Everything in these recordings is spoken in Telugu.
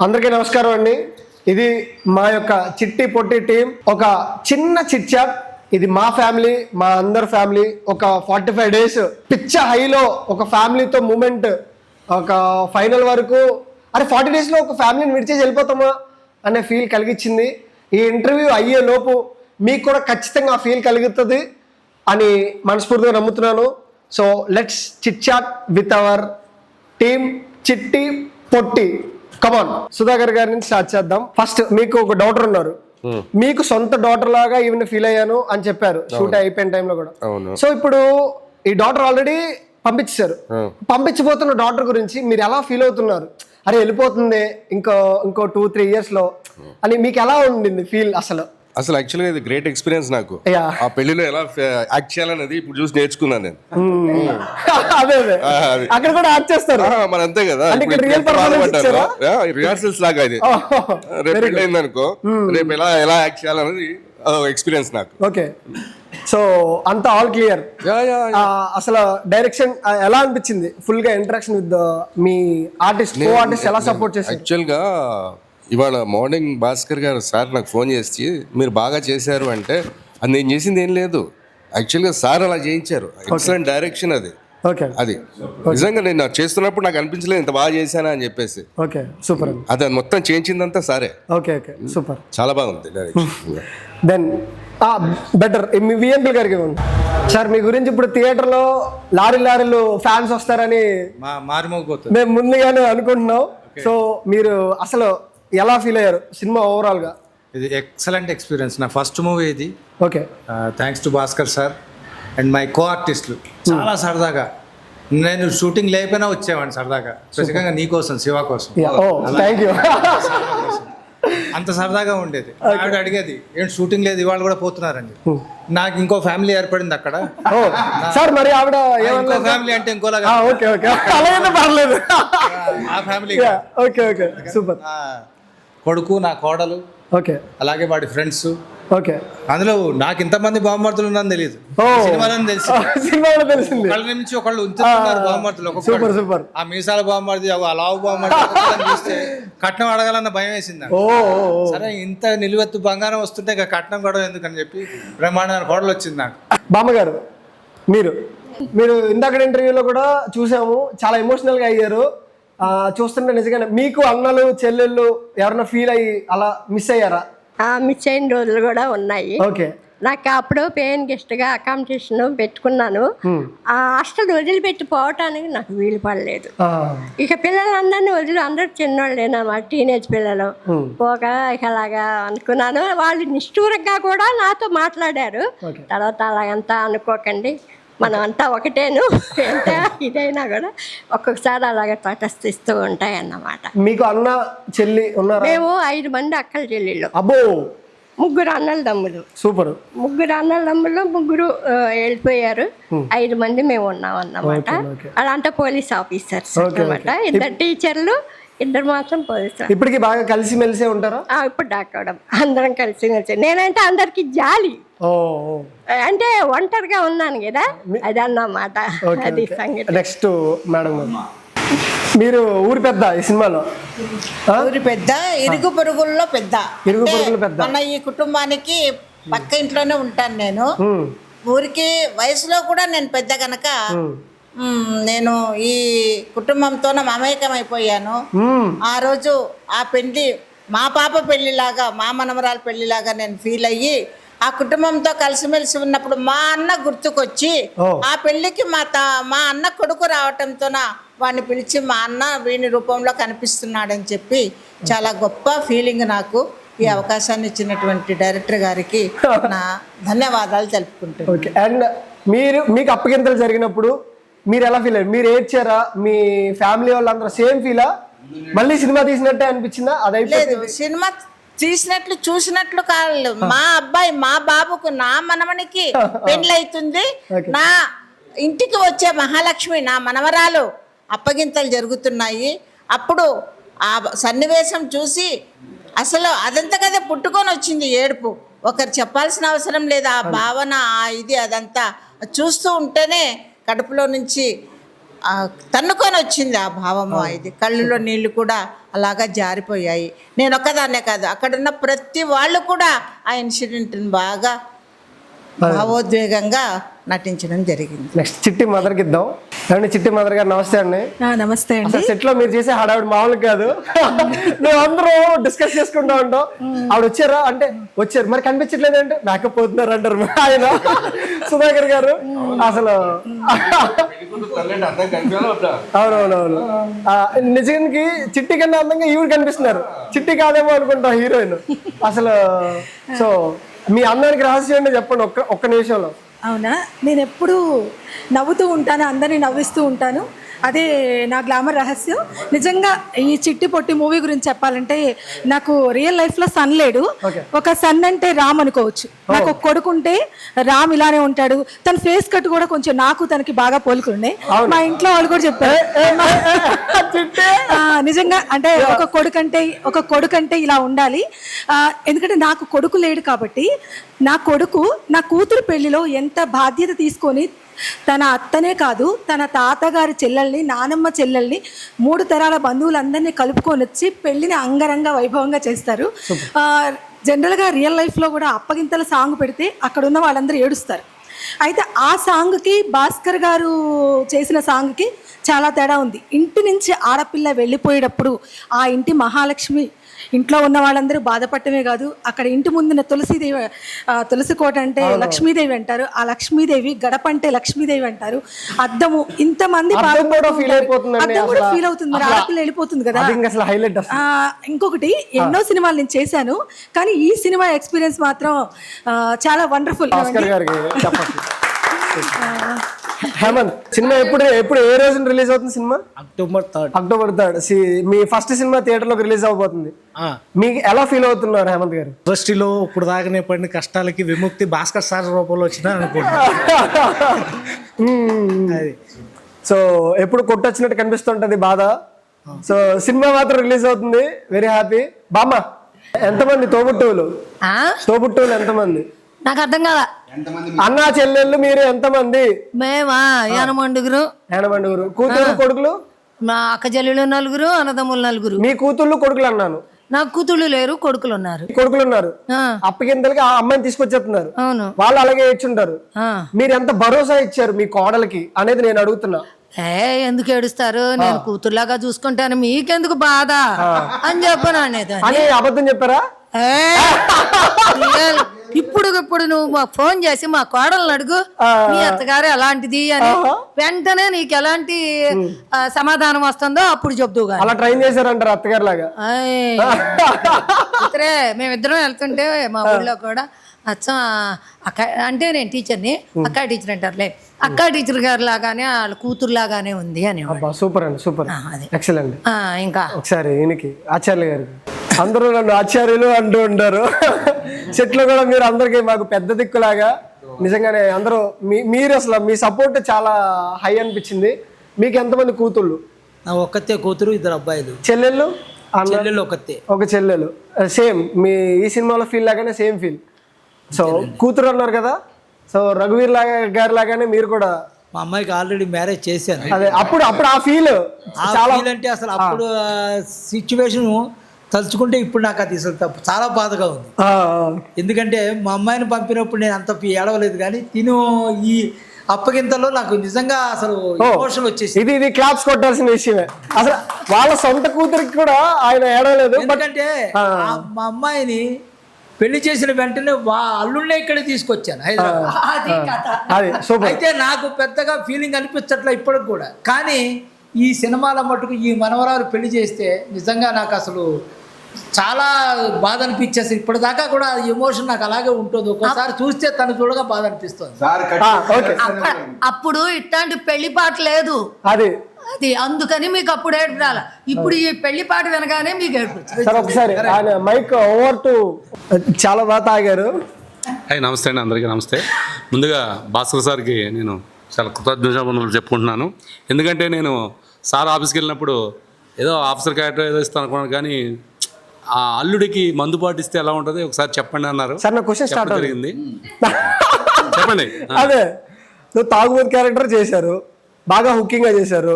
అందరికీ నమస్కారం అండి. ఇది మా యొక్క చిట్టి పొట్టి టీం. ఒక చిన్న చిట్ చాట్. ఇది మా ఫ్యామిలీ మా అందరి ఫ్యామిలీ. ఒక ఫార్టీ ఫైవ్ డేస్ పిచ్చ హైలో ఒక ఫ్యామిలీతో మూమెంట్. ఒక ఫైనల్ వరకు. అరే ఫార్టీ డేస్లో ఒక ఫ్యామిలీని విడిచేసి వెళ్ళిపోతామా అనే ఫీల్ కలిగించింది. ఈ ఇంటర్వ్యూ అయ్యే లోపు మీకు కూడా ఖచ్చితంగా ఆ ఫీల్ కలుగుతుంది అని మనస్ఫూర్తిగా నమ్ముతున్నాను. So let's chit chat with our team Chitti Potti. Come on Sudhakar గారి నుంచి స్టార్ట్ చేద్దాం. ఫస్ట్ మీకు ఒక డాటర్ ఉన్నారు. మీకు సొంత డాటర్ లాగా ఈవెన్ ఫీల్ అయ్యాను అని చెప్పారు. షూట్ అయిపోయిన టైంలో కూడా. సో ఇప్పుడు ఈ డాటర్ ఆల్రెడీ పంపించారు పంపించబోతున్న డాటర్ గురించి మీరు ఎలా ఫీల్ అవుతున్నారు? అరే వెళ్ళిపోతుంది ఇంకో ఇంకో టూ త్రీ ఇయర్స్లో అని మీకు ఎలా ఉండింది ఫీల్ అసలు? అసలు యాక్చువల్గా ఇది గ్రేట్ ఎక్స్పీరియన్స్ నాకు. ఆ పెళ్ళిలో ఎలా యాక్ట్ చేయాలనేది ఇప్పుడు చూసి నేర్చుకున్నాను నేను. అదే అదే. ఆ, అది. అక్కడ కూడా యాడ్ చేస్తారు. మరి అంతే కదా. రిహార్సల్స్ లాగా ఇది. రేపు పెళ్ళి అయిందనుకో రేపు ఎలా ఎలా యాక్ట్ చేయాలనేది ఎక్స్పీరియన్స్ నాకు. ఓకే సో అంతా ఆల్ క్లియర్ యా యా అసలు డైరెక్షన్ ఎలా అనిపించింది? ఫుల్గా ఇంటరాక్షన్ విత్ మీ ఆర్టిస్ట్ ఆర్టిస్ట్ ఎలా సపోర్ట్ చేశారు? యాక్చువల్గా ఇవాళ మార్నింగ్ భాస్కర్ గారు సార్ నాకు ఫోన్ చేసి మీరు బాగా చేశారు అంటే అది నేను చేసింది ఏం లేదు. యాక్చువల్గా సార్ అలా చేయించారు. ఎక్సలెంట్ డైరెక్షన్ అది. ఓకే. అది. నిజంగా నేను చేస్తున్నప్పుడు నాకు అనిపించలేదు ఇంత బాగా చేశానా అని చెప్పేసి. ఓకే. సూపర్ అది మొత్తం చేయించిందంతా సరే. Okay okay. సూపర్. చాలా బాగుంది డైరెక్షన్. దెన్ బెటర్ మీ విఎంపీ గారికి సార్ మీ గురించి ఇప్పుడు థియేటర్లో లారీ లారీలు ఫ్యాన్స్ వస్తారని మేము ముందుగానే అనుకుంటున్నాం. సో మీరు అసలు ఎలా ఫీల్ అయ్యారు సినిమా ఓవరాల్గా? ఇది ఎక్సలెంట్ ఎక్స్పీరియన్స్ నా ఫస్ట్ మూవీ ఇది. Okay. Thanks to Bhaskar sir and my co ఆర్టిస్టులు చాలా సరదాగా. నేను షూటింగ్ లేకపోయినా వచ్చేవాడిని సరదాగా. ప్రత్యేకంగా నీ కోసం శివ కోసం. యూ అంత సరదాగా ఉండేది. ఆవిడ అడిగేది ఏంటి షూటింగ్ లేదు ఇవాళ కూడా పోతున్నారని. చెప్పి. నాకు ఇంకో ఫ్యామిలీ ఏర్పడింది అక్కడ. సార్ మరి ఆవిడ ఇంకో ఫ్యామిలీ అంటే ఇంకోలాగా. ఓకే ఓకే అలాగైతే పర్లేదు? ఆ ఫ్యామిలీ ఓకే ఓకే సూపర్ కొడుకు నా కోడలు ఓకే. అలాగే వాడి ఫ్రెండ్స్. ఓకే. అందులో నాకు ఇంతమంది బామ్మర్తులు ఉన్నారని తెలియదు. సినిమాలో తెలిసి సినిమాలో తెలిసింది. ఒకళ్ళ నుంచి ఒకళ్ళు ఉంచుతున్నారు బామ్మర్తులు ఒక్కొక్కళ్ళు. Super super. ఆ మీసాల బామ్మర్ది ఆ లావు బామ్మర్ది చూస్తే కట్నం అడగాలన్న భయం వేసింది. సరే ఇంత నిలువెత్తు బంగారం వస్తుంటే ఇంకా కట్నం కూడా ఎందుకని చెప్పి బ్రహ్మాండమైన కోడలు వచ్చింది నాకు. బామ్మగారు మీరు. మీరు ఇందాక ఇంటర్వ్యూలో కూడా చూసాము చాలా ఎమోషనల్గా అయ్యారు. చూస్తుంటే నిజంగానే మీకు అన్నలు చెల్లెళ్ళు ఎవరైనా ఫీల్ అయ్యి అలా మిస్ అయ్యారా? ఆ మిస్ అయిన రోజులు కూడా ఉన్నాయి. ఓకే. నాకు అప్పుడు పేన్ గెస్ట్గా అకామిడేషన్ పెట్టుకున్నాను. ఆ హాస్టల్ వదిలిపెట్టి పోవటానికి నాకు వీలు పడలేదు. ఇక పిల్లలందరినీ వదిలి అందరూ చిన్నోళ్ళేనమాట టీనేజ్ పిల్లలు. పోక ఇక అలాగా అనుకున్నాను. వాళ్ళు నిష్ఠూరంగా కూడా నాతో మాట్లాడారు. తర్వాత అలాగంతా అనుకోకండి. మనం అంతా ఒకటేను. ఎంత ఇదైనా కూడా ఒక్కొక్కసారి అలాగ తటస్థిస్తూ ఉంటాయి అన్నమాట మీకు అన్న చెల్లి ఉన్నారా? మేము ఐదు మంది అక్కల చెల్లెళ్ళు. అబ్బో! ముగ్గురు అన్నల తమ్ముడు సూపర్. ముగ్గురు అన్నదమ్ములు ముగ్గురు ఆ, వెళ్ళిపోయారు. ఐదు మంది మేము ఉన్నాం అన్నమాట. అలాంటి పోలీస్ ఆఫీసర్స్ అన్నమాట. ఇద్దరు టీచర్లు ఇద్దరు మాత్రం పోలీసు ఇప్పటికి బాగా కలిసి మెలిసే ఉంటారా ఇప్పుడు డాక్టర్ అందరం కలిసి కలిసి నేనంటే అందరికి జాలి. అంటే ఒంటరిగా ఉన్నాను కదా అది అన్నమాట ఓకే అది సంగతి. నెక్స్ట్ మేడం మీరు ఊరి పెద్ద ఈ సినిమాలో? ఊరి పెద్ద ఇరుగు పొరుగుల్లో పెద్ద. ఇరుగు అంటే పొరుగులు పెద్ద. మన ఈ కుటుంబానికి పక్క ఇంట్లోనే ఉంటాను నేను. ఊరికి వయసులో కూడా నేను పెద్ద కనుక నేను ఈ కుటుంబంతోనే మమేకమైపోయాను. ఉమ్, ఆ రోజు ఆ పెళ్ళి మా పాప పెళ్ళిలాగా మా మనమరాల పెళ్ళిలాగా నేను ఫీల్ అయ్యి ఆ కుటుంబంతో కలిసిమెలిసి ఉన్నప్పుడు మా అన్న గుర్తుకొచ్చి. ఆ పెళ్ళికి మా తా మా అన్న కొడుకు రావటంతోన వాడిని పిలిచి మా అన్న వీని రూపంలో కనిపిస్తున్నాడని చెప్పి చాలా గొప్ప ఫీలింగ్ నాకు ఈ అవకాశాన్ని ఇచ్చినటువంటి డైరెక్టర్ గారికి నా ధన్యవాదాలు తెలుపుకుంటున్నాను. ఓకే. అండ్ మీరు మీకు అప్పగింతలు జరిగినప్పుడు మీరు ఎలా ఫీల్ అయ్యారు? మీరు ఏడ్చారా? మీ ఫ్యామిలీ వాళ్ళందరూ సేమ్ ఫీలా? మళ్ళీ సినిమా తీసినట్టే అనిపించిందా? అది లేదు అయిపోయింది సినిమా తీసినట్లు చూసినట్లు కాదు. మా అబ్బాయి మా బాబుకు నా మనమనికి పెళ్ళైతుంది Okay. నా ఇంటికి వచ్చే మహాలక్ష్మి నా మనవరాలు అప్పగింతలు జరుగుతున్నాయి. అప్పుడు ఆ సన్నివేశం చూసి అసలు అదంతా కదా పుట్టుకొని వచ్చింది ఏడుపు. ఒకరు చెప్పాల్సిన అవసరం లేదు. ఆ భావన ఆ ఇది అదంతా చూస్తూ ఉంటేనే కడుపులో నుంచి తన్నుకొని వచ్చింది ఆ భావము. ఇది కళ్ళులో నీళ్ళు కూడా అలాగా జారిపోయాయి. నేను ఒక్కదాన్నే కాదు అక్కడున్న ప్రతి వాళ్ళు కూడా ఆ ఇన్సిడెంట్ని బాగా భావోద్వేగంగా నటించడం జరిగింది. నెక్స్ట్ చిట్టి మదర్కి ఇద్దాం. చిట్టి మదర్ గారు నమస్తే అండి. ఆ, నమస్తే అండి. సెట్లో మీరు చేసే హడావిడి మామూలు కాదు. మేము అందరూ డిస్కస్ చేసుకుంటా ఉంటాం. ఆవిడ వచ్చారా? అంటే వచ్చారు. మరి కనిపించట్లేదు అంటే మేకప్ పోతున్నారు అంటారు ఆయన. సుధాకర్ గారు. అసలు అవునవునవును. ఆ, నిజానికి చిట్టి కన్నా అందంగా ఈవిడ కనిపిస్తున్నారు. చిట్టి కాదేమో అనుకుంటాం హీరోయిన్. అసలు సో మీ అందానికి రహస్యం చెప్పండి ఒక్క ఒక్క నిమిషంలో. అవునా? నేను ఎప్పుడూ నవ్వుతూ ఉంటాను అందరినీ నవ్విస్తూ ఉంటాను. అదే నా గ్లామర్ రహస్యం. నిజంగా ఈ చిట్టి పొట్టి మూవీ గురించి చెప్పాలంటే నాకు రియల్ లైఫ్లో సన్ లేడు. ఒక సన్ అంటే రామ్ అనుకోవచ్చు. నాకు ఒక కొడుకు ఉంటే రామ్ ఇలానే ఉంటాడు. తన ఫేస్ కట్ కూడా కొంచెం నాకు తనకి బాగా పోలుకున్నాయి మా ఇంట్లో వాళ్ళు కూడా చెప్పారు. నిజంగా అంటే ఒక కొడుకు అంటే ఒక కొడుకు అంటే ఇలా ఉండాలి. ఎందుకంటే నాకు కొడుకు లేడు కాబట్టి నా కొడుకు నా కూతురు పెళ్ళిలో ఎంత బాధ్యత తీసుకొని తన అత్తనే కాదు తన తాతగారి చెల్లెల్ని నానమ్మ చెల్లెల్ని మూడు తరాల బంధువులందరినీ కలుపుకొని వచ్చి పెళ్ళిని అంగరంగ వైభవంగా చేస్తారు. జనరల్గా రియల్ లైఫ్లో కూడా అప్పగింతల సాంగ్ పెడితే అక్కడ ఉన్న వాళ్ళందరూ ఏడుస్తారు. అయితే ఆ సాంగ్కి భాస్కర్ గారు చేసిన సాంగ్కి చాలా తేడా ఉంది. ఇంటి నుంచి ఆడపిల్ల వెళ్ళిపోయేటప్పుడు ఆ ఇంటి మహాలక్ష్మి ఇంట్లో ఉన్న వాళ్ళందరూ బాధపడటమే కాదు అక్కడ ఇంటి ముందున తులసిదేవి తులసి కోట అంటే లక్ష్మీదేవి అంటారు. ఆ లక్ష్మీదేవి గడప అంటే లక్ష్మీదేవి అంటారు. అద్దము ఇంతమంది అద్దం కూడా. ఫీల్ అవుతుంది. మరి ఆడపిల్ల వెళ్ళిపోతుంది కదా. ఇంకొకటి ఎన్నో సినిమాలు నేను చేశాను కానీ ఈ సినిమా ఎక్స్పీరియన్స్ మాత్రం చాలా వండర్ఫుల్ హేమంత్ సినిమా ఎప్పుడు ఎప్పుడు ఏ రోజున రిలీజ్ అవుతుంది cinema? October third. October third. మీ ఫస్ట్ సినిమా థియేటర్లోకి రిలీజ్ అవబోతుంది మీకు ఎలా ఫీల్ అవుతున్నారు హేమంత్ గారు? ఇండస్ట్రీలో ఇప్పుడు దాకానే పడిన కష్టాలకి విముక్తి భాస్కర్ సార్ రూపంలో వచ్చిందని అనుకుంటున్నాను అది. సో ఎప్పుడు కొట్టొచ్చినట్టు కనిపిస్తుంటది బాధ. సో సినిమా మాత్రం రిలీజ్ అవుతుంది. వెరీ హ్యాపీ బామ్మ ఎంతమంది? తోబుట్టువులు? ఆ? తోబుట్టువులు ఎంతమంది? నాకు అర్థం కాల అన్నా చెల్లెళ్ళు మీరు ఎంతమంది? మేమా? యనమండుగురు. ఏనమండుగురు కూతురు కొడుకులు? మా అక్క చెల్లెలు నలుగురు అన్నదమ్ములు నలుగురు. మీ కూతుళ్ళు కొడుకులు అన్నాను. నాకు కూతుళ్ళు లేరు కొడుకులు ఉన్నారు. కొడుకులు ఉన్నారు. ఆ, అప్పగింతలకి ఆ అమ్మాయిని తీసుకొచ్చేస్తున్నారు. అవును. వాళ్ళు అలాగే ఇచ్చుంటారు ఆ. మీరు ఎంత భరోసా ఇచ్చారు మీ కోడలికి అనేది నేను అడుగుతున్నా. ఏ ఎందుకు ఏడుస్తారు? నేను కూతుర్లాగా చూసుకుంటాను మీకెందుకు బాధ? అని చెప్పను అనేది అని అబద్ధం చెప్పారా? ఇప్పుడు ఇప్పుడు నువ్వు మాకు ఫోన్ చేసి మా కోడలను అడుగు మీ అత్తగారు ఎలాంటిది అని. వెంటనే నీకు ఎలాంటి సమాధానం వస్తుందో అప్పుడు కానీ అలా ట్రైన్ చేశారంటారు అత్తగారు లాగా ఇతరే మేమిద్దరం వెళ్తుంటే మా ఊళ్ళో కూడా అచ్చం అక్క అంటే నేను టీచర్ని అక్క టీచర్ అంటారులే. అక్క టీచర్ గారు లాగానే వాళ్ళ కూతురు లాగానే ఉంది అని సూపర్ అండి సూపర్. అదే. ఎక్సలెంట్. ఇంకా. ఒకసారి ఈయనకి ఆచార్య గారికి. అందరూ నన్ను ఆచార్యులు అంటూ ఉంటారు చెట్లు కూడా మీరు అందరికి మాకు పెద్ద దిక్కులాగా. నిజంగానే అందరూ మీ మీరు అసలు మీ సపోర్ట్ చాలా హై అనిపించింది. మీకు ఎంతమంది కూతుళ్ళు? నా ఒక్కతే కూతురు ఇద్దరు అబ్బాయిలు. చెల్లెళ్ళు? చెల్లెళ్ళు ఒక్కతే. ఒక చెల్లెలు. సేమ్. మీ ఈ సినిమాలో ఫీల్ లాగానే సేమ్ ఫీల్. సో కూతురు అన్నారు కదా? సో రఘువీర్ లాగా గారి లాగానే మీరు కూడా మా అమ్మాయికి ఆల్రెడీ మ్యారేజ్ చేశాను. అదే అప్పుడు అప్పుడు ఆ ఫీల్ ఫీల్ అంటే అసలు అప్పుడు సిచ్యువేషన్ తలుచుకుంటే ఇప్పుడు నాకు అది అసలు తప్పు. చాలా బాధగా ఉంది. ఎందుకంటే మా అమ్మాయిని పంపినప్పుడు నేను అంత ఏడవలేదు కానీ తిను ఈ అప్పగింతలో నాకు నిజంగా అసలు ఎమోషన్ వచ్చేసి ఇది ఇది క్లాప్స్ కొట్టాల్సిన విషయమే. అసలు వాళ్ళ సొంత కూతురికి కూడా ఆయన ఏడవలేదు ఎందుకంటే మా అమ్మాయిని పెళ్ళి చేసిన వెంటనే వా అల్లుళ్ళే ఇక్కడ తీసుకొచ్చాను హైదరాబాద్. అయితే నాకు పెద్దగా ఫీలింగ్ అనిపించట్లే ఇప్పటికి కూడా. కానీ ఈ సినిమాల మటుకు ఈ మనవరాలు పెళ్ళి చేస్తే నిజంగా నాకు అసలు చాలా బాధ అనిపించేసి ఇప్పటిదాకా కూడా ఎమోషన్ నాకు అలాగే ఉంటుంది. ఒక్కోసారి చూస్తే తను చూడగా బాధ అనిపిస్తుంది. అప్పుడు ఇట్లాంటి పెళ్ళి పాట లేదు. అది. అది అందుకని మీకు అప్పుడు ఏడుపు రాల. ఇప్పుడు ఈ పెళ్ళి పాట వినగానే మీకు ఏడుపు. సార్ ఒకసారి ఆయన మైక్ ఓవర్ టు చాలా బాగా తాగారు. హాయ్ నమస్తే అండి అందరికీ నమస్తే. ముందుగా భాస్కర్ సార్కి నేను చాలా కృతజ్ఞతలు చెప్పుకుంటున్నాను. ఎందుకంటే నేను సార్ ఆఫీస్కి వెళ్ళినప్పుడు ఏదో ఆఫీసర్ క్యారెక్టర్ ఏదో ఇస్తాను అనుకున్నాను కానీ ఆ అల్లుడికి మందు పాటిస్తే ఎలా ఉంటుంది? ఒకసారి చెప్పండి అన్నారు. సార్ నా క్వశ్చన్ స్టార్ట్ జరిగింది. చెప్పండి. అదే నువ్వు తాగుబోతు క్యారెక్టర్ చేశారు బాగా హుకింగ్గా చేశారు.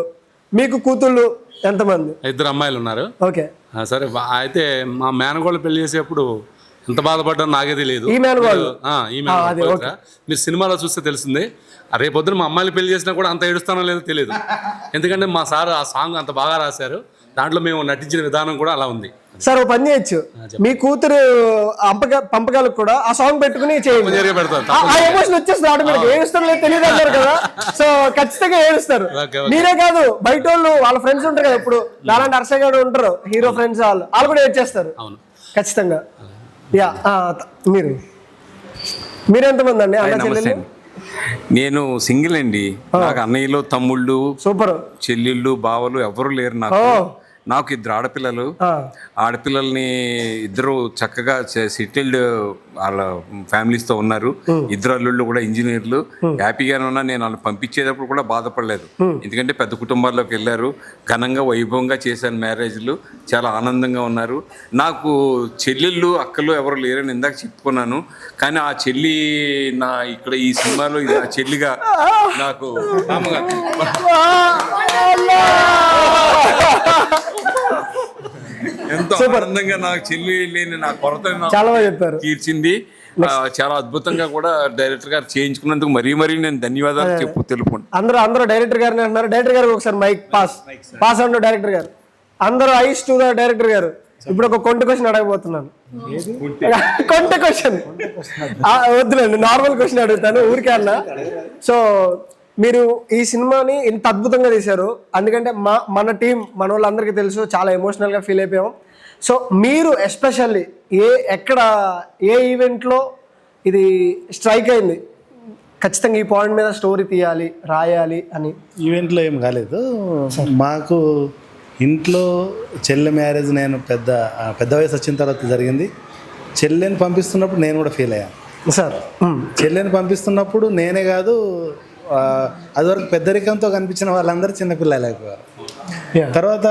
మీకు కూతుళ్ళు ఎంతమంది? ఇద్దరు అమ్మాయిలు ఉన్నారు. ఓకే. సరే అయితే మా మేనగోళ్ళు పెళ్ళి చేసేప్పుడు ఎంత బాధపడ్డానో నాకే తెలియదు. ఈ మేనగోళ్ళు? మీరు- సినిమాలో చూస్తే తెలిసింది రేపొద్దున మా అమ్మాయిని పెళ్ళి చేసినా కూడా అంత ఏడుస్తానో లేదో తెలియదు. ఎందుకంటే మా సార్ ఆ సాంగ్ అంత బాగా రాశారు. దాంట్లో మేము నటించిన విధానం కూడా అలా ఉంది. సార్ ఓ పని చేయొచ్చు. మీ కూతురు అంపక పంపకాలకు కూడా ఆ సాంగ్ పెట్టుకుని చేయండి. ఆ- ఆ ఎమోషన్ వచ్చేస్తుంది ఆటోమేటిక్ ఏడుస్తారు లేదు తెలియదు అంటారు కదా. సో ఖచ్చితంగా ఏడుస్తారు. మీరే కాదు బయట వాళ్ళు వాళ్ళ ఫ్రెండ్స్ ఉంటారు కదా ఇప్పుడు. నాలాంటి అర్ష గారు ఉంటారు హీరో ఫ్రెండ్స్ వాళ్ళు. వాళ్ళు కూడా ఏడ్చేస్తారు. అవును. ఖచ్చితంగా. యా మీరు. మీరెంతమంది అండి? అన్న చెల్లెలు. నేను సింగిల్ అండి. నాకు అన్నయ్యలు తమ్ముళ్ళు సూపర్. చెల్లెళ్ళు బావలు ఎవరు లేరు నాకు. నాకు ఇద్దరు ఆడపిల్లలు. ఆ. ఆడపిల్లల్ని ఇద్దరు చక్కగా సెటిల్డ్ వాళ్ళ families తో ఉన్నారు ఇద్దరు అల్లుళ్ళు కూడా ఇంజనీర్లు. హ్యాపీగానే ఉన్నా నేను వాళ్ళని పంపించేటప్పుడు కూడా బాధపడలేదు. ఎందుకంటే పెద్ద కుటుంబాల్లోకి వెళ్ళారు. ఘనంగా వైభవంగా చేశాను మ్యారేజ్లు. చాలా ఆనందంగా ఉన్నారు. నాకు చెల్లెళ్ళు అక్కలు ఎవరు లేరని ఇందాక చెప్పుకున్నాను. కానీ ఆ చెల్లి నా ఇక్కడ ఈ సినిమాలో ఇది నా చెల్లిగా నాకు ఎంతో ఆనందంగా నాకు చెల్లి లేని నా కొరత చాలా బాగా చెప్పారు. తీర్చింది. చాలా అద్భుతంగా కూడా డైరెక్టర్ గారు చేయించుకున్నందుకు మరీ మరీ నేను ధన్యవాదాలు చెప్పు తెలుపుకుంటాను అందరూ అందరూ డైరెక్టర్ గారిని అంటున్నారు. డైరెక్టర్ గారు ఒకసారి మైక్ పాస్. పాస్ అంటూ డైరెక్టర్ గారు. అందరూ ఐస్ టు ద డైరెక్టర్ గారు. ఇప్పుడు ఒక కొంట క్వశ్చన్ అడగబోతున్నాను. కొంట. క్వశ్చన్. వద్దులేండి నార్మల్ క్వశ్చన్ అడుగుతాను ఊరికే అన్న. సో మీరు ఈ సినిమాని ఇంత అద్భుతంగా తీశారు. అందుకంటే మా మన టీం మన వాళ్ళందరికీ తెలుసు చాలా ఎమోషనల్గా ఫీల్ అయిపోయాం. సో మీరు ఎస్పెషల్లీ ఏ ఎక్కడ ఏ ఈవెంట్లో ఇది స్ట్రైక్ అయింది? ఖచ్చితంగా ఈ పాయింట్ మీద స్టోరీ తీయాలి రాయాలి అని. ఈవెంట్లో ఏం కాలేదు. మాకు ఇంట్లో చెల్లె మ్యారేజ్ నేను పెద్ద పెద్ద వయసు వచ్చిన తర్వాత జరిగింది. చెల్లెని పంపిస్తున్నప్పుడు నేను కూడా ఫీల్ అయ్యాను సార్ చెల్లెని పంపిస్తున్నప్పుడు నేనే కాదు అదివరకు పెద్దరికంతో కనిపించిన వాళ్ళందరూ చిన్నపిల్లలు అయిపోయారు. తర్వాత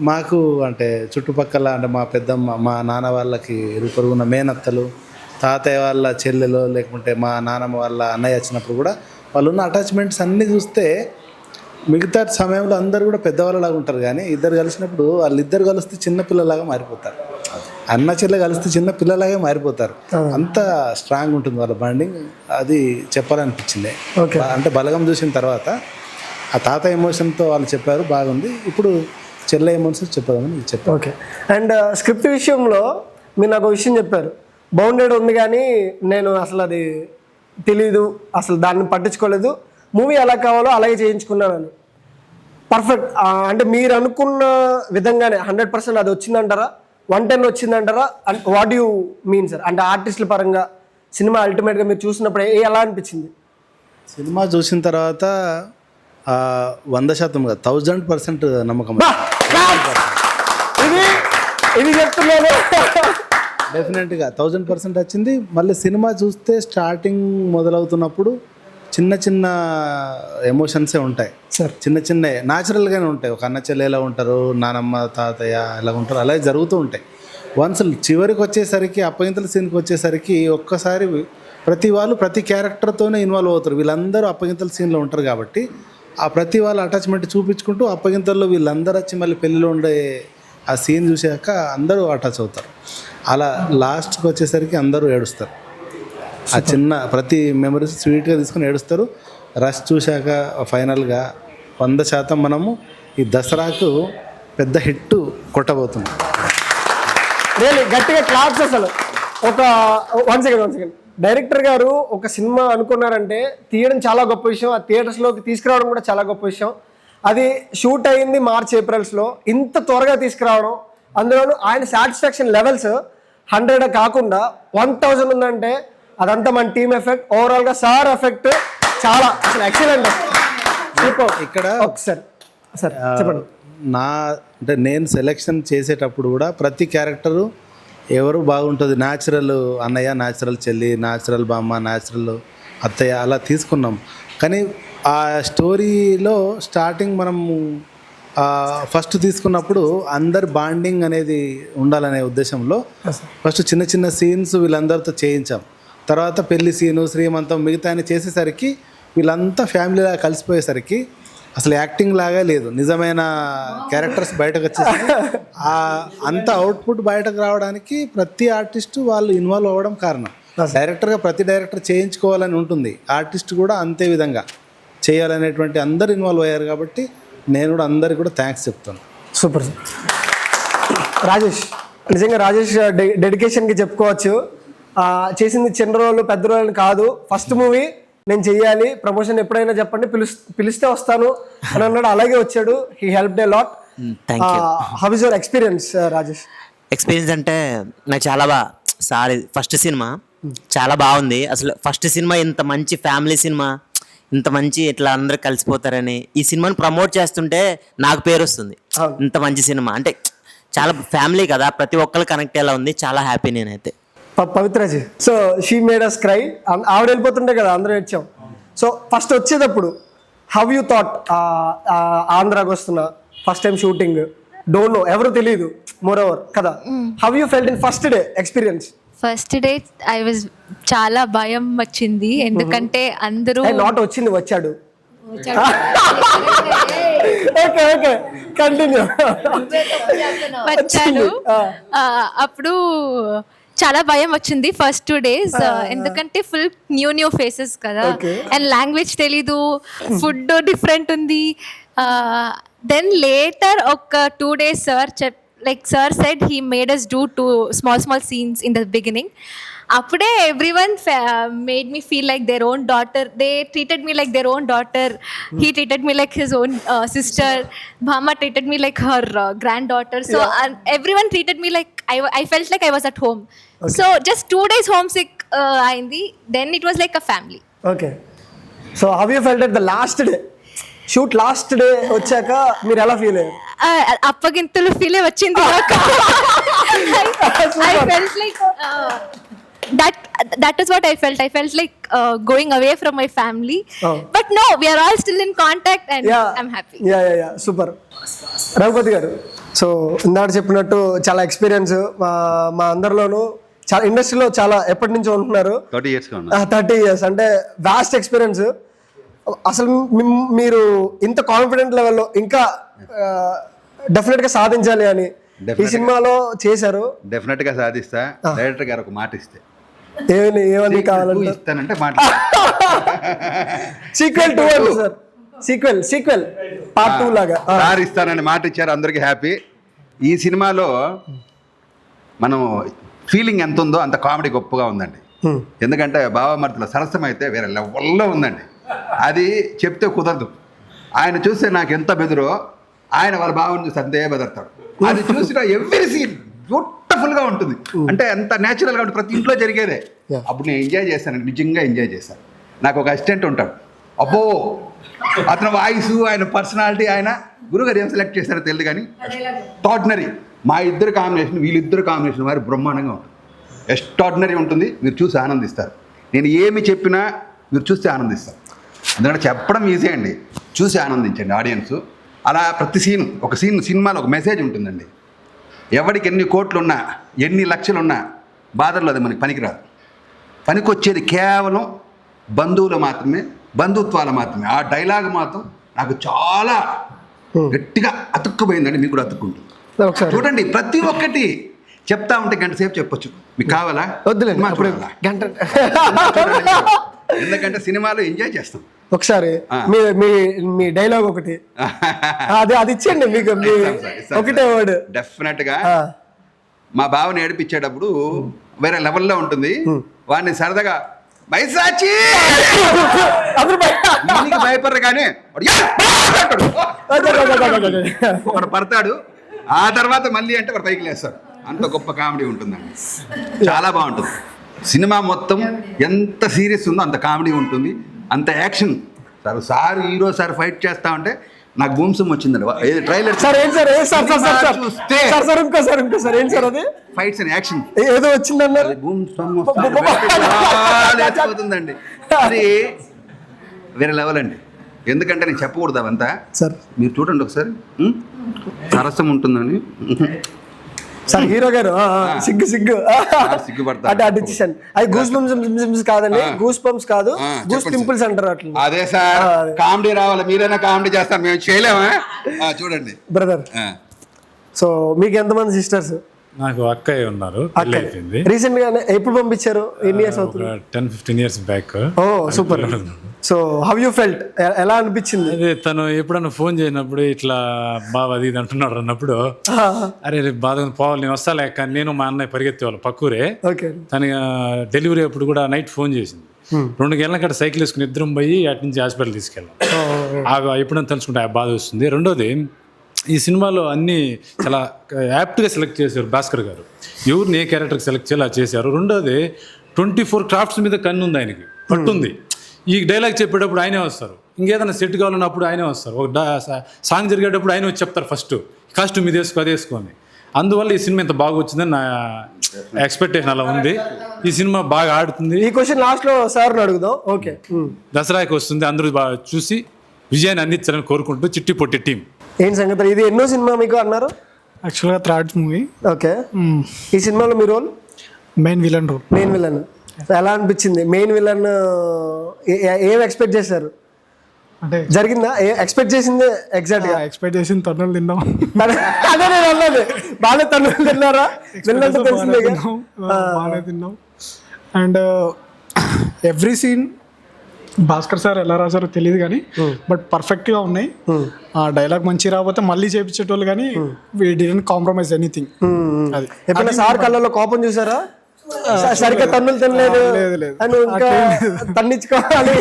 మాకు అంటే చుట్టుపక్కల అంటే మా పెద్దమ్మ మా నాన్న వాళ్ళకి ఇరు పొరుగున్న మేనత్తలు తాతయ్య వాళ్ళ చెల్లెలు లేకుంటే మా నాన్నమ్మ వాళ్ళ అన్నయ్య వచ్చినప్పుడు కూడా వాళ్ళు ఉన్న అటాచ్మెంట్స్ అన్నీ చూస్తే మిగతా సమయంలో అందరూ కూడా పెద్దవాళ్ళలాగా ఉంటారు కానీ ఇద్దరు కలిసినప్పుడు వాళ్ళిద్దరు కలిస్తే చిన్న పిల్లలాగా మారిపోతారు అన్న చెల్లె కలిస్తే చిన్న పిల్లలాగే మారిపోతారు. అంత స్ట్రాంగ్ ఉంటుంది వాళ్ళ బాండింగ్ అది చెప్పాలనిపించింది. అంటే బలగం చూసిన తర్వాత ఆ తాత ఎమోషన్తో వాళ్ళు చెప్పారు బాగుంది. ఇప్పుడు చెల్లె ఎమోషన్స్ చెప్పాలని చెప్పారు ఓకే. అండ్ స్క్రిప్ట్ విషయంలో మీరు నాకు విషయం చెప్పారు. బౌండెడ్ ఉంది కానీ నేను అసలు అది తెలీదు అసలు దాన్ని పట్టించుకోలేదు. మూవీ ఎలా కావాలో అలాగే చేయించుకున్నానని. పర్ఫెక్ట్ అంటే మీరు అనుకున్న విధంగానే హండ్రెడ్ పర్సెంట్ అది వచ్చిందంటారా? One ten వచ్చిందంటారా? And what you mean sir అంటే ఆర్టిస్టుల పరంగా సినిమా అల్టిమేట్గా మీరు చూసినప్పుడు ఏ ఎలా అనిపించింది? సినిమా చూసిన తర్వాత వంద శాతం కాదు థౌజండ్ పర్సెంట్ నమ్మకం! ఇది ఇది చెప్తున్నాను. డెఫినెట్గా థౌజండ్ పర్సెంట్ వచ్చింది. మళ్ళీ సినిమా చూస్తే స్టార్టింగ్ మొదలవుతున్నప్పుడు చిన్న చిన్న ఎమోషన్సే ఉంటాయి. సార్. చిన్న చిన్న న్యాచురల్గానే ఉంటాయి. ఒక అన్న చెల్లె ఎలా ఉంటారు నానమ్మ తాతయ్య ఎలా ఉంటారు అలాగే జరుగుతూ ఉంటాయి. వన్స్ చివరికి వచ్చేసరికి అప్పగింతల సీన్కి వచ్చేసరికి ఒక్కసారి ప్రతి వాళ్ళు ప్రతి క్యారెక్టర్తోనే ఇన్వాల్వ్ అవుతారు. వీళ్ళందరూ అప్పగింతల సీన్లో ఉంటారు కాబట్టి ఆ ప్రతి వాళ్ళ అటాచ్మెంట్ చూపించుకుంటూ అప్పగింతల్లో వీళ్ళందరూ వచ్చి మళ్ళీ పెళ్ళిలో ఉండే ఆ సీన్ చూశాక అందరూ అటాచ్ అవుతారు. అలా లాస్ట్కి వచ్చేసరికి అందరూ ఏడుస్తారు. ఆ చిన్న ప్రతి మెమరీస్ స్వీట్గా తీసుకొని ఏడుస్తారు. రష్ చూశాక ఫైనల్గా వంద శాతం మనము ఈ దసరాకు పెద్ద హిట్ కొట్టబోతున్నాం. రియల్లీ గట్టిగా క్లాప్స్ అసలు. ఒక one second one second director గారు ఒక సినిమా అనుకున్నారంటే తీయడం చాలా గొప్ప విషయం. ఆ థియేటర్స్లోకి తీసుకురావడం కూడా చాలా గొప్ప విషయం. అది షూట్ అయింది మార్చ్ ఏప్రిల్స్లో. ఇంత త్వరగా తీసుకురావడం అందులోనూ ఆయన సాటిస్ఫాక్షన్ లెవెల్స్ హండ్రెడ్ కాకుండా వన్ థౌజండ్ ఉందంటే అదంతా మన టీమ్ ఎఫెక్ట్ ఓవరాల్గా సార్ ఎఫెక్ట్ చాలా అసలు ఎక్సలెంట్ ఇక్కడ ఒకసారి. సార్ చెప్పండి. నా అంటే నేను సెలెక్షన్ చేసేటప్పుడు కూడా ప్రతి క్యారెక్టరు ఎవరు బాగుంటుంది? న్యాచురల్ అన్నయ్య న్యాచురల్ చెల్లి న్యాచురల్ బామ్మ న్యాచురల్ అత్తయ్య అలా తీసుకున్నాం. కానీ ఆ స్టోరీలో స్టార్టింగ్ మనం ఫస్ట్ తీసుకున్నప్పుడు అందరి బాండింగ్ అనేది ఉండాలనే ఉద్దేశంలో ఫస్ట్ చిన్న చిన్న సీన్స్ వీళ్ళందరితో చేయించాం. తర్వాత పెళ్ళి సీను శ్రీమంతం మిగతా చేసేసరికి వీళ్ళంతా ఫ్యామిలీలా కలిసిపోయేసరికి అసలు యాక్టింగ్ లాగా లేదు. నిజమైన క్యారెక్టర్స్ బయటకు వచ్చేసి ఆ అంత అవుట్పుట్ బయటకు రావడానికి ప్రతి ఆర్టిస్ట్ వాళ్ళు ఇన్వాల్వ్ అవ్వడం కారణం. డైరెక్టర్గా ప్రతి డైరెక్టర్ చేయించుకోవాలని ఉంటుంది. ఆర్టిస్ట్ కూడా అంతే విధంగా చేయాలనేటువంటి అందరు ఇన్వాల్వ్ అయ్యారు కాబట్టి నేను కూడా అందరికి కూడా థ్యాంక్స్ చెప్తాను. సూపర్. రాజేష్ నిజంగా రాజేష్ డెడికేషన్కి చెప్పుకోవచ్చు. చేసింది చిన్న రోజులు పెద్ద రోజులు కాదు. ఫస్ట్ మూవీ నేను చెయ్యాలి. ప్రమోషన్ ఎప్పుడైనా చెప్పండి. పిలుస్ పిలిస్తే వస్తాను అని అన్నాడు. అలాగే వచ్చాడు. He helped lot how is your experience Rajesh experience అంటే నాకు చాలా బాగా సార్ ఫస్ట్ సినిమా చాలా బాగుంది. అసలు ఫస్ట్ సినిమా ఇంత మంచి ఫ్యామిలీ సినిమా ఇంత మంచి ఇట్లా అందరూ కలిసిపోతారని ఈ సినిమాని ప్రమోట్ చేస్తుంటే నాకు పేరు వస్తుంది. ఇంత మంచి సినిమా అంటే చాలా ఫ్యామిలీ కదా. ప్రతి ఒక్కరు కనెక్ట్ అయ్యేలా ఉంది. చాలా హ్యాపీ నేనైతే. Pavitraji. So she made us cry ఆవిడ వెళ్ళిపోతుంటే కదా అందరూ వచ్చాం సో ఫస్ట్ వచ్చేటప్పుడు హౌ యూ థాట్ ఆంధ్రాకి వస్తున్నా first time shooting don't know ఎవరు తెలియదు మోర్ ఓవర్ కదా how you felt in first day experience first day I was చాలా భయం వచ్చింది. ఎందుకంటే అందరూ నాట్ వచ్చింది వచ్చాడు. ఓకే ఓకే కంటిన్యూ అప్పుడు చాలా భయం వచ్చింది ఫస్ట్ టూ డేస్ ఎందుకంటే ఫుల్ న్యూ న్యూ ఫేసెస్ కదా. అండ్ లాంగ్వేజ్ తెలీదు ఫుడ్ డిఫరెంట్ ఉంది. దెన్ లేటర్ ఒక టూ డేస్ సార్ చెప్ like sir said he made us do two small small scenes in the beginning అప్పుడే everyone made me feel like their own daughter they treated me like their own daughter he treated me like his own sister Bhama treated me like her grand daughter so everyone treated me like I I felt like I was at home so just two days homesick అయింది then it was like a family okay so how you felt at the last day shoot last day వచ్చాక మీరు ఎలా ఫీల్ అయ్యారు? అప్పగింతలు ఫీల్ వచ్చింది I felt like that that is what I felt I felt like going away from my family. But no we are all still in contact and I'm happy yeah yeah yeah super Raghupathi garu so ఇందాక చెప్పినట్టు చాలా ఎక్స్పీరియన్స్ మా మా అందరిలోనూ చాలా ఇండస్ట్రీలో చాలా ఎప్పటి నుంచో ఉంటున్నారు. థర్టీ ఇయర్స్గా థర్టీ ఇయర్స్ అంటే వాస్ట్ ఎక్స్పీరియన్స్ అసలు మీరు ఇంత కాన్ఫిడెంట్ లెవెల్లో ఇంకా డెఫినెట్గా సాధించాలి అని ఈ. సినిమాలో చేశారు. డెఫినెట్గా సాధిస్తా డైరెక్టర్ గారు ఒక మాట ఇస్తే. ఏమని ఏమని కావాలంటే ఇస్తానంటే మాట sequel two sir sequel sequel part two లాగా. సార్ ఇస్తానని మాట ఇచ్చారు అందరికీ హ్యాపీ ఈ సినిమాలో మనం ఫీలింగ్ ఎంత ఉందో అంత కామెడీ గొప్పగా ఉందండి. ఎందుకంటే బావమర్తుల సరసం అయితే వేరే లెవెల్లో ఉందండి. అది చెప్తే కుదరదు. ఆయన చూస్తే నాకు ఎంత బెదురో ఆయన వాళ్ళ బావని చూస్తే అంతే బెదరతాడు. అది చూసిన ఎవ్రీ సీన్ బ్యూటిఫుల్గా ఉంటుంది. అంటే ఎంత న్యాచురల్గా ఉంటుంది ప్రతి ఇంట్లో జరిగేదే. అప్పుడు నేను ఎంజాయ్ చేస్తాను నిజంగా ఎంజాయ్ చేశాను. నాకు ఒక అసిస్టెంట్ ఉంటాడు. అబ్బో! అతని వాయిస్ ఆయన పర్సనాలిటీ ఆయన గురుగారు ఏం సెలెక్ట్ చేశారో తెలియదు కానీ ఎక్స్ట్రాడినరీ. మా ఇద్దరు కాంబినేషన్ వీళ్ళిద్దరు కాంబినేషన్ వారి బ్రహ్మాండంగా ఉంటుంది. ఎక్స్ట్రాడినరీ ఉంటుంది మీరు చూసి ఆనందిస్తారు. నేను ఏమి చెప్పినా మీరు చూస్తే ఆనందిస్తారు. ఎందుకంటే చెప్పడం ఈజీ అండి. చూసి ఆనందించండి ఆడియన్స్ అలా ప్రతి సీన్ ఒక సీన్ సినిమాలో ఒక మెసేజ్ ఉంటుందండి. ఎవరికి ఎన్ని కోట్లు ఉన్నా ఎన్ని లక్షలు ఉన్నా బాధల్లో అది మనకి పనికిరాదు. పనికొచ్చేది కేవలం బంధువులు మాత్రమే బంధుత్వాలు మాత్రమే. ఆ డైలాగ్ మాత్రం నాకు చాలా గట్టిగా అతుక్కుపోయిందండి మీకు కూడా అతుక్కుంటుంది ఒకసారి. చూడండి ప్రతి ఒక్కటి చెప్తా ఉంటే గంట సేపు చెప్పొచ్చు. మీకు కావాలా? చూడాలా? గంట. ఎందుకంటే సినిమాలో ఎంజాయ్ చేస్తాం. ఒకసారి. మీ మీ మీ డైలాగ్ ఒకటి. అది అది ఇచ్చేయండి మీకు ఒకటే. వర్డ్. డెఫినెట్గా మా బావని ఏడిపించేటప్పుడు వేరే లెవెల్లో ఉంటుంది. వాడిని సరదాగా బైసాచి! భయపడరు కానీ. ఒకడు పడతాడు ఆ తర్వాత మళ్ళీ అంటే వాడు పైకి లేస్తాడు. అంత గొప్ప కామెడీ ఉంటుందండి. చాలా బాగుంటుంది. సినిమా మొత్తం ఎంత సీరియస్ ఉందో అంత కామెడీ ఉంటుంది. అంత action. Sir sir hero sir fight చేస్తా ఉంటే నాకు భూమిసం వచ్చిందండి ఏది ట్రైలర్ సార్ ఏం సార్ ఏం సార్ సార్ సార్ సార్ చూస్తే సార్ సార్ ఇంకో సార్ ఇంకో సార్ ఏం సార్ అది ఫైట్స్ అండ్ యాక్షన్ ఏ- ఏదో వచ్చిందన్నారు లేచిపోతుందండి అది వేరే లెవెల్ అండి ఎందుకంటే నేను చెప్పకూడదు అవంతా సార్ మీరు చూడండి ఒకసారి ఉం? సరసం ఉంటుందని. సార్ హీరో గారు సిగ్గు సిగ్గు. సిగ్గుపడతా. అంటే అటు ఇచ్చేసాను. అది గూస్ బంప్స్ కాదండి గూస్ బంప్స్ కాదు గూస్ పింపుల్స్ అంటారు అట్లా. అదే సార్ కామెడీ రావాలి మీరైనా కామెడీ చేస్తారు మేము చేయలేమా? చూడండి. బ్రదర్. సో మీకు ఎంతమంది సిస్టర్స్ నాకు అక్కయ్య ఉన్నారు అయిపోయింది. రీసెంట్గా ఎప్పుడు పంపించారు? ఎన్ని ఇయర్స్ అవుతుంది? Ten fifteen years back oh super so how you felt ఎలా అనిపించింది? అదే తను ఎప్పుడన్నా ఫోన్ చేసినప్పుడు ఇట్లా బావ అది ఇది అంటున్నాడు అన్నప్పుడు అరే రేపు బాధ పోవాలి నేను వస్తాలే కానీ నేను మా అన్నయ్య పరిగెత్తేవాళ్ళు పక్కూరే. ఓకే. తన డెలివరీ అప్పుడు కూడా నైట్ ఫోన్ చేసింది. రెండు గంటల కాడ సైకిల్ వేసుకుని ఇద్దరం పోయి అటు నుంచి హాస్పిటల్ తీసుకెళ్ళాం. ఆ ఎప్పుడైనా తెలుసుకుంటే ఆ బాధ వస్తుంది. రెండోది ఈ సినిమాలో అన్ని చాలా యాప్ట్గా సెలెక్ట్ చేశారు భాస్కర్ గారు. ఎవరిని ఏ క్యారెక్టర్కి సెలెక్ట్ చేయాలి చేశారు. రెండోది ట్వంటీ ఫోర్ క్రాఫ్ట్స్ మీద కన్ను ఉంది ఆయనకి. పట్టుంది. ఈ డైలాగ్ చెప్పేటప్పుడు ఆయనే వస్తారు. ఇంకేదైనా సెట్ కావాలన్నప్పుడు ఆయనే వస్తారు. ఒక సాంగ్ జరిగేటప్పుడు ఆయనే వచ్చి చెప్తారు ఫస్ట్. కాస్ట్యూమ్ ఇది వేసుకో అది వేసుకోని అందువల్ల ఈ సినిమా ఇంత బాగా వచ్చిందని నా ఎక్స్పెక్టేషన్ అలా ఉంది. ఈ సినిమా బాగా ఆడుతుంది. ఈ క్వశ్చన్ లాస్ట్లో సార్ అడుగుదాం. ఓకే. దసరాకి వస్తుంది. అందరూ బాగా చూసి విజయాన్ని అందించాలని కోరుకుంటూ చిట్టి పొట్టి టీం. ఏం సంగతి? ఇది ఎన్నో సినిమా మీకు అన్నారు? యాక్చువల్గా థర్డ్ మూవీ. ఓకే. ఈ సినిమాలో మీ role? Main villain role main villain ఎలా అనిపించింది? మెయిన్ విలన్ ఏం ఎక్స్పెక్ట్ చేశారు? అంటే జరిగిందా? ఎక్స్పెక్ట్ చేసింది ఎగ్జాక్ట్గా? ఎక్స్పెక్ట్ చేసిన తొందరలు తిన్నాం అదే నేను అన్నది. బాగా తను తిన్నారా? తెలిసిందే? బాగానే తిన్నాం. And every scene Bhaskar sir ఎలా రాశారో తెలియదు కానీ బట్ పర్ఫెక్ట్గా ఉన్నాయి. ఆ డైలాగ్ మంచి రాకపోతే మళ్ళీ చేపించేటోళ్ళు కానీ వీ డిడెంట్ కాంప్రమైజ్ ఎనీథింగ్ అది. ఎప్పుడైనా సార్ కళ్ళలో కోపం చూసారా? సరిగ్గా తన్నులు తినలేదు తన్నించుకోవాలి.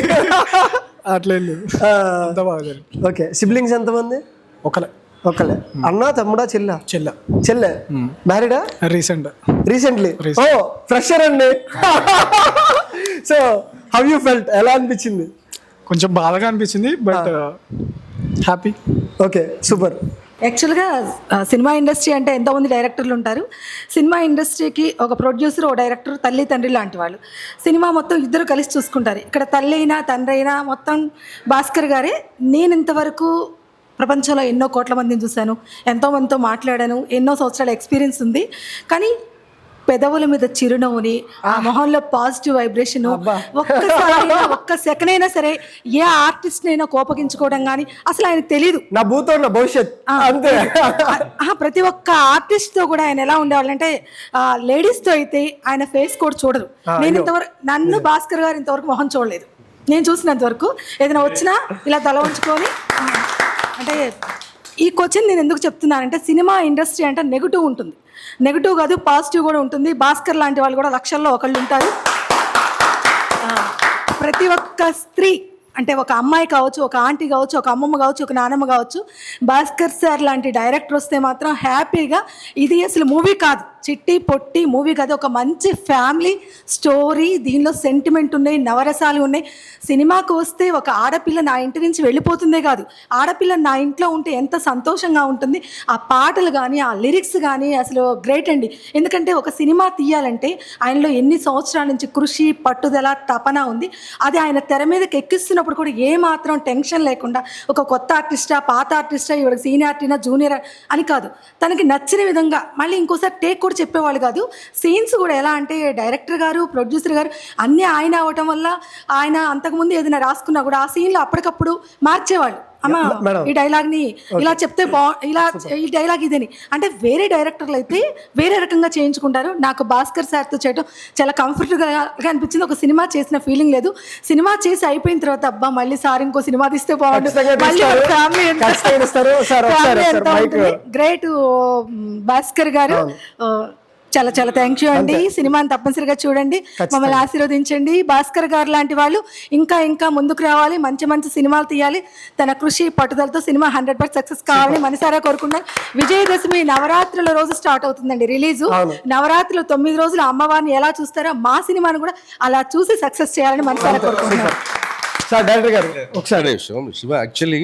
అట్లేం లేదు. అంతా బాగా ఓకే. సిబ్లింగ్స్ ఎంతమంది? ఒకలే ఒకలే అన్న తమ్ముడా చెల్ల? చెల్ల. చెల్లె. మ్యారీడా? రీసెంట్ రీసెంట్లీ ఓ ఫ్రెషర్ అండి. సో హౌ యూ ఫెల్ట్ ఎలా అనిపించింది? కొంచెం బాధగా అనిపించింది బట్ హ్యాపీ ఓకే సూపర్ యాక్చువల్గా సినిమా ఇండస్ట్రీ అంటే ఎంతోమంది డైరెక్టర్లు ఉంటారు. సినిమా ఇండస్ట్రీకి ఒక ప్రొడ్యూసర్ ఒక డైరెక్టర్ తల్లి తండ్రి లాంటి వాళ్ళు. సినిమా మొత్తం ఇద్దరు కలిసి చూసుకుంటారు. ఇక్కడ తల్లి అయినా తండ్రి అయినా మొత్తం భాస్కర్ గారే. నేను ఇంతవరకు ప్రపంచంలో ఎన్నో కోట్ల మందిని చూశాను. ఎంతోమందితో మాట్లాడాను. ఎన్నో సంవత్సరాల ఎక్స్పీరియన్స్ ఉంది. కానీ పెదవుల మీద చిరునవ్వుని ఆ మొహంలో పాజిటివ్ వైబ్రేషన్ ఒక్కసారి ఒక్క సెకండ్ అయినా సరే ఏ ఆర్టిస్ట్ అయినా కోపగించుకోవడం కానీ అసలు ఆయనకు తెలియదు నా భూతో నా భవిష్యత్ అంతే. ఆ, ప్రతి ఒక్క ఆర్టిస్ట్తో కూడా ఆయన ఎలా ఉండేవాళ్ళంటే లేడీస్తో అయితే ఆయన ఫేస్ కూడా చూడరు. నేను. ఇంతవరకు నన్ను భాస్కర్ గారు ఇంతవరకు మొహం చూడలేదు. నేను చూసినంత వరకు ఏదైనా వచ్చినా ఇలా తల ఉంచుకొని అంటే ఈ క్వశ్చన్ నేను ఎందుకు చెప్తున్నానంటే సినిమా ఇండస్ట్రీ అంటే నెగిటివ్ ఉంటుంది. నెగిటివ్ కాదు పాజిటివ్ కూడా ఉంటుంది. భాస్కర్ లాంటి వాళ్ళు కూడా లక్షల్లో ఒకళ్ళు ఉంటారు. ప్రతి ఒక్క స్త్రీ అంటే ఒక అమ్మాయి కావచ్చు ఒక ఆంటీ కావచ్చు ఒక అమ్మమ్మ కావచ్చు ఒక నానమ్మ కావచ్చు భాస్కర్ సార్ లాంటి డైరెక్టర్ వస్తే మాత్రం హ్యాపీగా ఇది అసలు మూవీ కాదు. చిట్టి పొట్టి మూవీ కదా ఒక మంచి ఫ్యామిలీ స్టోరీ. దీనిలో సెంటిమెంట్ ఉన్నాయి నవరసాలు ఉన్నాయి. సినిమాకు వస్తే ఒక ఆడపిల్ల నా ఇంటి నుంచి వెళ్ళిపోతుందే కాదు. ఆడపిల్ల నా ఇంట్లో ఉంటే ఎంత సంతోషంగా ఉంటుంది. ఆ పాటలు కానీ ఆ లిరిక్స్ కానీ అసలు గ్రేట్ అండి. ఎందుకంటే ఒక సినిమా తీయాలంటే ఆయనలో ఎన్ని సంవత్సరాల నుంచి కృషి పట్టుదల తపన ఉంది. అది ఆయన తెర మీదకి ఎక్కిస్తున్నప్పుడు కూడా ఏమాత్రం టెన్షన్ లేకుండా ఒక కొత్త ఆర్టిస్టా పాత ఆర్టిస్టా ఇవాళ సీనియర్ జూనియర్ అని కాదు. తనకి నచ్చిన విధంగా మళ్ళీ ఇంకోసారి టేక్ కూడా చెప్పేవాళ్ళు కాదు. సీన్స్ కూడా ఎలా అంటే డైరెక్టర్ గారు ప్రొడ్యూసర్ గారు అన్నీ ఆయన అవటం వల్ల ఆయన అంతకుముందు ఏదైనా రాసుకున్నా కూడా ఆ సీన్లో అప్పటికప్పుడు మార్చేవాళ్ళు. అమ్మ. ఈ డైలాగ్ని ఇలా చెప్తే బా ఇలా ఈ డైలాగ్ ఇదని. అంటే వేరే డైరెక్టర్లు అయితే వేరే రకంగా చేయించుకుంటారు. నాకు భాస్కర్ సార్తో చేయడం చాలా కంఫర్టబుల్గా అనిపించింది. ఒక సినిమా చేసిన ఫీలింగ్ లేదు. సినిమా చేసి అయిపోయిన తర్వాత అబ్బా మళ్ళీ సార్ ఇంకో సినిమా తీస్తే తీస్తారు. ఫ్యామిలీ. గ్రేట్ భాస్కర్ గారు చాలా చాలా థ్యాంక్ యూ అండి. ఈ సినిమాని తప్పనిసరిగా చూడండి. మమ్మల్ని ఆశీర్వదించండి. భాస్కర్ గారు లాంటి వాళ్ళు ఇంకా ఇంకా ముందుకు రావాలి. మంచి మంచి సినిమాలు తీయాలి. తన కృషి పట్టుదలతో సినిమా హండ్రెడ్ పర్సెంట్ సక్సెస్ కావాలని మనసారా కోరుకున్నాను విజయదశమి నవరాత్రుల రోజు స్టార్ట్ అవుతుందండి రిలీజు. నవరాత్రులు తొమ్మిది రోజులు అమ్మవారిని ఎలా చూస్తారో మా సినిమాని కూడా అలా చూసి సక్సెస్ చేయాలని మనసారా కోరుకుంటున్నాను. సార్ డైరెక్టర్ గారు. ఒకసారి శివ యాక్చువల్లీ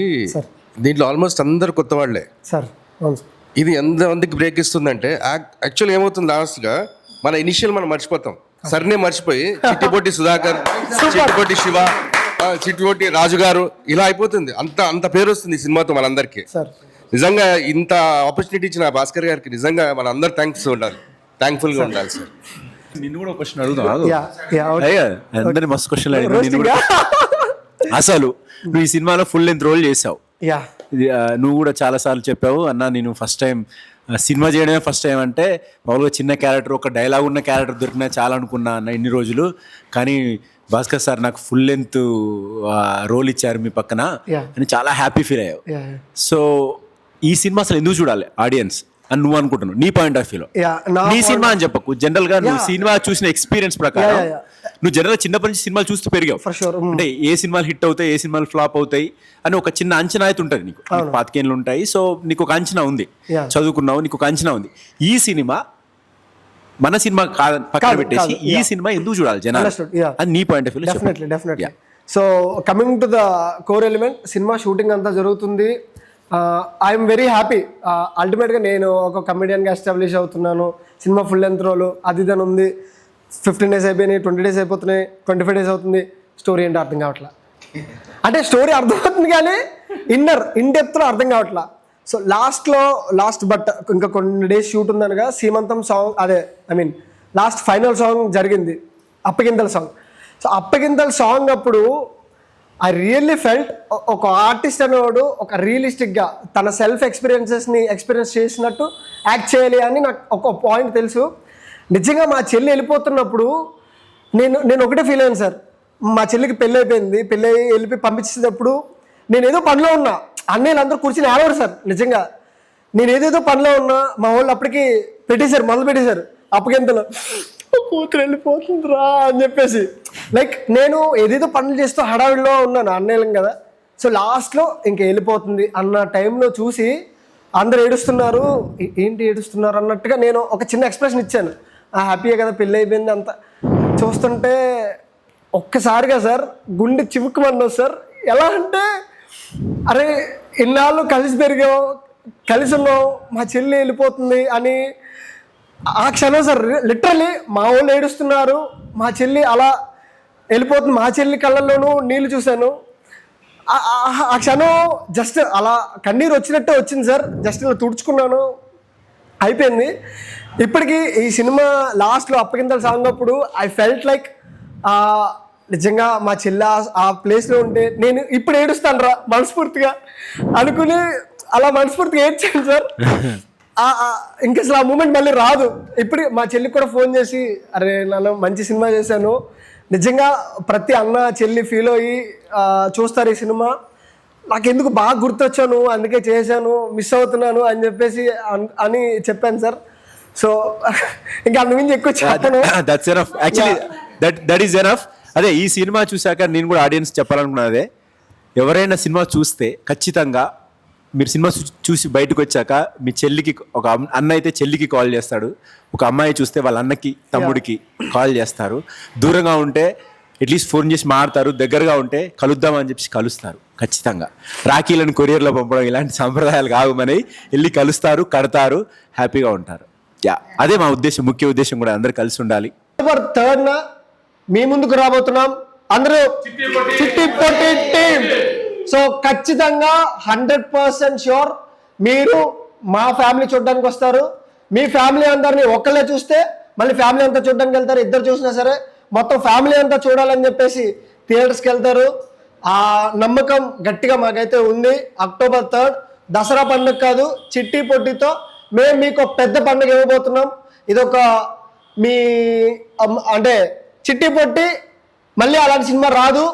దీంట్లో ఆల్మోస్ట్ అందరు కొత్త వాళ్ళే. సార్ అవును సార్. ఇది ఎంత మందికి బ్రేక్ ఇస్తుందంటే యాక్చువల్ ఏమవుతుంది లాస్ట్గా మన ఇనిషియల్ మనం మర్చిపోతాం. సర్నే మర్చిపోయి చిట్టిపోటి సుధాకర్ చిట్టిపోటి శివ చిట్టిపోటి రాజు గారు ఇలా అయిపోతుంది. అంత అంత పేరు వస్తుంది ఈ సినిమాతో మనందరికీ. నిజంగా ఇంత ఆపర్చునిటీ ఇచ్చిన భాస్కర్ గారికి నిజంగా మన అందరు థ్యాంక్స్ ఉండాలి థ్యాంక్ఫుల్గా ఉండాలి సార్. నిన్ను కూడా క్వశ్చన్ మస్తు? అసలు నువ్వు ఈ సినిమాలో ఫుల్ లెంత్ రోల్ చేసావు. యా. ఇది, నువ్వు కూడా చాలా సార్లు చెప్పావు అన్న నేను ఫస్ట్ టైం సినిమా చేయడమే ఫస్ట్ టైం అంటే మామూలుగా చిన్న క్యారెక్టర్ ఒక డైలాగ్ ఉన్న క్యారెక్టర్ దొరికినా చాలా అనుకున్నా అన్న ఇన్ని రోజులు. కానీ భాస్కర్ సార్ నాకు ఫుల్ లెంత్ రోల్ ఇచ్చారు మీ పక్కన. అని చాలా హ్యాపీ ఫీల్ అయ్యావు. సో ఈ సినిమా అసలు ఎందుకు చూడాలి ఆడియన్స్ అని నువ్వు అనుకుంటున్నావు. నీ పాయింట్ ఆఫ్ వ్యూలో నా సినిమా అని చెప్పకు. జనరల్గా నువ్వు. సినిమా చూసిన ఎక్స్పీరియన్స్ ప్రకారం నువ్వు జనరల్ చిన్నప్పటి నుంచి సినిమాలు చూస్తూ పెరిగావు. ఫర్ షూర్ అంటే ఏ సినిమాలు హిట్ అవుతాయి ఏ సినిమాలు ఫ్లాప్ అవుతాయి అని ఒక చిన్న అంచనా అయితే ఉంటుంది నీకు. పాతికేళ్ళు ఉంటాయి సో నీకు ఒక అంచనా ఉంది. చదువుకున్నావు నీకు ఒక అంచనా ఉంది. ఈ సినిమా మన సినిమా కాదని పక్కన పెట్టేసి ఈ. సినిమా ఎందుకు చూడాలి జనాలు. అని నీ point of view definitely definitely so coming to the core element cinema shooting అంతా జరుగుతుంది. ఐఎమ్ వెరీ హ్యాపీ అల్టిమేట్గా నేను ఒక కమెడియన్గా ఎస్టాబ్లిష్ అవుతున్నాను. సినిమా ఫుల్ లెంత్ రోలు అది ఉంది. ఫిఫ్టీన్ డేస్ అయిపోయినాయి ట్వంటీ డేస్ అయిపోతున్నాయి ట్వంటీ ఫైవ్ డేస్ అవుతుంది. స్టోరీ ఏంటో అర్థం కావట్లా. అంటే స్టోరీ అర్థమవుతుంది కానీ ఇన్నర్ ఇన్ డెప్త్లో అర్థం కావట్లా. సో లాస్ట్లో లాస్ట్ బట్ ఇంకా కొన్ని డేస్ షూట్ ఉందనగా సీమంతం సాంగ్ అదే I mean last final song జరిగింది అప్పగింతల సాంగ్ సో అప్పగింతల సాంగ్ అప్పుడు ఐ రియల్లీ ఫెల్ట్ ఒక ఆర్టిస్ట్ అనేవాడు ఒక రియలిస్టిక్గా తన సెల్ఫ్ ఎక్స్పీరియన్సెస్ని ఎక్స్పీరియన్స్ చేసినట్టు యాక్ట్ చేయాలి అని నాకు ఒక పాయింట్ తెలుసు. నిజంగా మా చెల్లి వెళ్ళిపోతున్నప్పుడు నేను నేను ఒకటే ఫీల్ అయ్యాను సార్. మా చెల్లికి పెళ్ళి అయిపోయింది పెళ్ళి వెళ్ళిపోయి వెళ్ళి పంపించేటప్పుడు నేను ఏదో పనిలో ఉన్నా. అన్నయ్యలు అందరూ కూర్చుని ఆడవారు సార్ నిజంగా. నేను ఏదేదో పనిలో ఉన్నా మా వాళ్ళు అప్పటికి పెట్టేశారు మొదలు పెట్టేశారు. అప్పగింతలో. కూతురు వెళ్ళిపోతుందిరా అని చెప్పేసి. లైక్ నేను ఏదేదో పనులు చేస్తూ హడావిడిలో ఉన్నాను అన్నయ్యం కదా. సో లాస్ట్లో ఇంక వెళ్ళిపోతుంది అన్న టైంలో చూసి అందరు ఏడుస్తున్నారు. ఏంటి ఏడుస్తున్నారు? అన్నట్టుగా నేను ఒక చిన్న ఎక్స్ప్రెషన్ ఇచ్చాను. ఆ హ్యాపీయే కదా పెళ్ళి అయిపోయింది అంత. చూస్తుంటే ఒక్కసారిగా సార్ గుండె చివుక్కుమన్నావు సార్. ఎలా అంటే అరే ఇన్నాళ్ళు కలిసి పెరిగాం కలిసి ఉన్నాం మా చెల్లి వెళ్ళిపోతుంది అని ఆ క్షణం సార్ లిటరలీ మా వాళ్ళు ఏడుస్తున్నారు మా చెల్లి అలా వెళ్ళిపోతుంది మా చెల్లి కళ్ళల్లోనూ నీళ్ళు చూశాను. ఆ- ఆ క్షణం జస్ట్ అలా కన్నీరు వచ్చినట్టే వచ్చింది సార్ జస్ట్ ఇలా తుడుచుకున్నాను అయిపోయింది. ఇప్పటికీ ఈ సినిమా లాస్ట్లో అప్పగింతల సాంగ్ అప్పుడు ఐ ఫెల్ట్ లైక్ నిజంగా మా చెల్లి ఆ- ప్లేస్లో ఉంటే నేను ఇప్పుడు ఏడుస్తాను రా మనస్ఫూర్తిగా అనుకుని అలా మనస్ఫూర్తిగా ఏడ్చాను సార్. ఇంకా అసలు ఆ మూమెంట్ మళ్ళీ రాదు. ఇప్పుడు మా చెల్లికి కూడా ఫోన్ చేసి అరే నాన్న మంచి సినిమా చేశాను. నిజంగా ప్రతి అన్న చెల్లి ఫీల్ అయ్యి చూస్తారు ఈ సినిమా. నాకు ఎందుకు బాగా గుర్తొచ్చాను అందుకే చేశాను మిస్ అవుతున్నాను అని చెప్పేసి అన్- అని చెప్పాను సార్. సో ఇంకా అంతకుమించి ఎక్కువ చెప్పను. That's enough actually that that is enough అదే ఈ సినిమా చూశాక నేను కూడా ఆడియన్స్ చెప్పాలనుకున్నదే ఎవరైనా సినిమా చూస్తే ఖచ్చితంగా మీరు సినిమా చూసి బయటకు వచ్చాక మీ చెల్లికి ఒక అన్న అయితే చెల్లికి కాల్ చేస్తాడు. ఒక అమ్మాయి చూస్తే వాళ్ళ అన్నకి తమ్ముడికి కాల్ చేస్తారు. దూరంగా ఉంటే అట్లీస్ట్ ఫోన్ చేసి మాడతారు దగ్గరగా ఉంటే కలుద్దామని చెప్పి కలుస్తారు ఖచ్చితంగా. రాఖీలను కొరియర్లో పంపడం ఇలాంటి సాంప్రదాయాలు కావు మనవి వెళ్ళి కలుస్తారు కడతారు హ్యాపీగా ఉంటారు. యా అదే మా ఉద్దేశం ముఖ్య ఉద్దేశం కూడా అందరు కలిసి ఉండాలి. అక్టోబర్ థర్డ్ నా మీ ముందుకు రాబోతున్నాం. అందరూ చిట్టి పొట్టి టీమ్ సో ఖచ్చితంగా హండ్రెడ్ పర్సెంట్ షూర్ మీరు మా ఫ్యామిలీ చూడడానికి వస్తారు. మీ ఫ్యామిలీ అందరినీ ఒక్కళ్ళే చూస్తే మళ్ళీ ఫ్యామిలీ అంతా చూడడానికి వెళ్తారు. ఇద్దరు చూసినా సరే మొత్తం ఫ్యామిలీ అంతా చూడాలని చెప్పేసి థియేటర్స్కి వెళ్తారు. ఆ నమ్మకం గట్టిగా మాకైతే ఉంది. అక్టోబర్ థర్డ్ దసరా పండుగ కాదు చిట్టి పొట్టితో మేము మీకు ఒక పెద్ద పండుగ ఇవ్వబోతున్నాం. ఇదొక మీ అంటే చిట్టి పొట్టి మళ్ళీ అలాంటి సినిమా రాదు.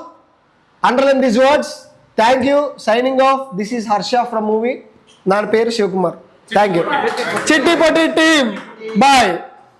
Underline this words thank you signing off this is Harsha from movie నా పేరు శివకుమార్. థ్యాంక్ యూ చిట్టి పొట్టి. Team bye